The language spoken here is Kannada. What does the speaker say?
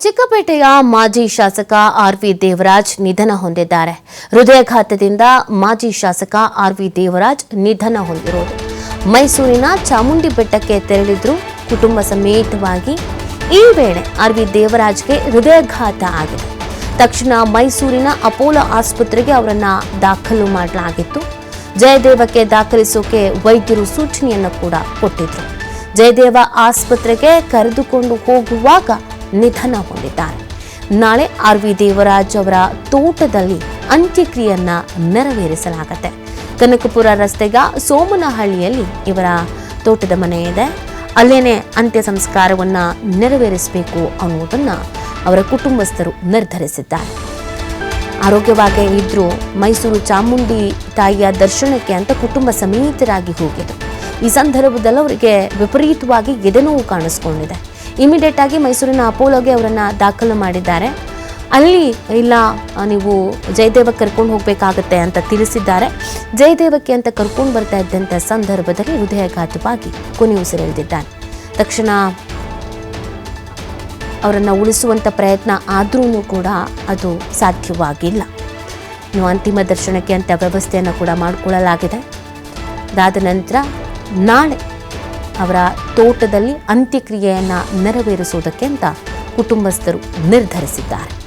ಚಿಕ್ಕಪೇಟೆಯ ಮಾಜಿ ಶಾಸಕ ಆರ್ ವಿ ದೇವರಾಜ್ ನಿಧನ ಹೊಂದಿದ್ದಾರೆ. ಹೃದಯಾಘಾತದಿಂದ ಮಾಜಿ ಶಾಸಕ ಆರ್ ವಿ ದೇವರಾಜ್ ನಿಧನ ಹೊಂದಿರೋದು. ಮೈಸೂರಿನ ಚಾಮುಂಡಿ ಬೆಟ್ಟಕ್ಕೆ ತೆರಳಿದ್ರು ಕುಟುಂಬ ಸಮೇತವಾಗಿ ಈ ವೇಳೆ ಆರ್ ವಿ ದೇವರಾಜ್ಗೆ ಹೃದಯಾಘಾತ ಆಗಿದೆ. ತಕ್ಷಣ ಮೈಸೂರಿನ ಅಪೋಲೋ ಆಸ್ಪತ್ರೆಗೆ ಅವರನ್ನ ದಾಖಲು ಮಾಡಲಾಗಿತ್ತು. ಜಯದೇವಕ್ಕೆ ದಾಖಲಿಸೋಕೆ ವೈದ್ಯರು ಸೂಚನೆಯನ್ನು ಕೂಡ ಕೊಟ್ಟಿದ್ರು. ಜಯದೇವ ಆಸ್ಪತ್ರೆಗೆ ಕರೆದುಕೊಂಡು ಹೋಗುವಾಗ ನಿಧನ ಹೊಂದಿದ್ದಾರೆ ನಾಳೆ ಆರ್ ವಿ ದೇವರಾಜ್ ಅವರ ತೋಟದಲ್ಲಿ ಅಂತ್ಯಕ್ರಿಯೆಯನ್ನ ನೆರವೇರಿಸಲಾಗುತ್ತೆ. ಕನಕಪುರ ರಸ್ತೆಗ ಸೋಮನಹಳ್ಳಿಯಲ್ಲಿ ಇವರ ತೋಟದ ಮನೆ ಇದೆ. ಅಲ್ಲೇನೆ ಅಂತ್ಯ ಸಂಸ್ಕಾರವನ್ನು ನೆರವೇರಿಸಬೇಕು ಅನ್ನುವುದನ್ನು ಅವರ ಕುಟುಂಬಸ್ಥರು ನಿರ್ಧರಿಸಿದ್ದಾರೆ. ಆರೋಗ್ಯವಾಗೇ ಇದ್ದರೂ ಮೈಸೂರು ಚಾಮುಂಡಿ ತಾಯಿಯ ದರ್ಶನಕ್ಕೆ ಅಂತ ಕುಟುಂಬ ಸಮೇತರಾಗಿ ಹೋಗಿದ್ದು ಈ ಸಂದರ್ಭದಲ್ಲಿ ಅವರಿಗೆ ವಿಪರೀತವಾಗಿ ಎದೆನೋವು ಕಾಣಿಸ್ಕೊಂಡಿದೆ. ಇಮಿಡಿಯೇಟ್ ಆಗಿ ಮೈಸೂರಿನ ಅಪೋಲೋಗೆ ಅವರನ್ನ ದಾಖಲು ಮಾಡಿದ್ದಾರೆ. ಅಲ್ಲಿ ಇಲ್ಲ, ನೀವು ಜಯದೇವಕ್ಕೆ ಕರ್ಕೊಂಡು ಹೋಗಬೇಕಾಗತ್ತೆ ಅಂತ ತಿಳಿಸಿದ್ದಾರೆ. ಜಯದೇವಕ್ಕೆ ಅಂತ ಕರ್ಕೊಂಡು ಬರ್ತಾ ಇದ್ದಂಥ ಸಂದರ್ಭದಲ್ಲಿ ಹೃದಯಾಘಾತವಾಗಿ ಕೊನೆಯುಸಿರೆಳೆದಿದ್ದಾನೆ ತಕ್ಷಣ ಅವರನ್ನು ಉಳಿಸುವಂಥ ಪ್ರಯತ್ನ ಆದ್ರೂ ಕೂಡ ಅದು ಸಾಧ್ಯವಾಗಿಲ್ಲ. ಇನ್ನು ಅಂತಿಮ ದರ್ಶನಕ್ಕೆ ಅಂತ ವ್ಯವಸ್ಥೆಯನ್ನು ಕೂಡ ಮಾಡಿಕೊಳ್ಳಲಾಗಿದೆ. ಅದಾದ ನಂತರ ನಾಳೆ ಅವರ ತೋಟದಲ್ಲಿ ಅಂತ್ಯಕ್ರಿಯೆಯನ್ನು ನೆರವೇರಿಸುವುದಕ್ಕೆ ಅಂತ ಕುಟುಂಬಸ್ಥರು ನಿರ್ಧರಿಸಿದ್ದಾರೆ.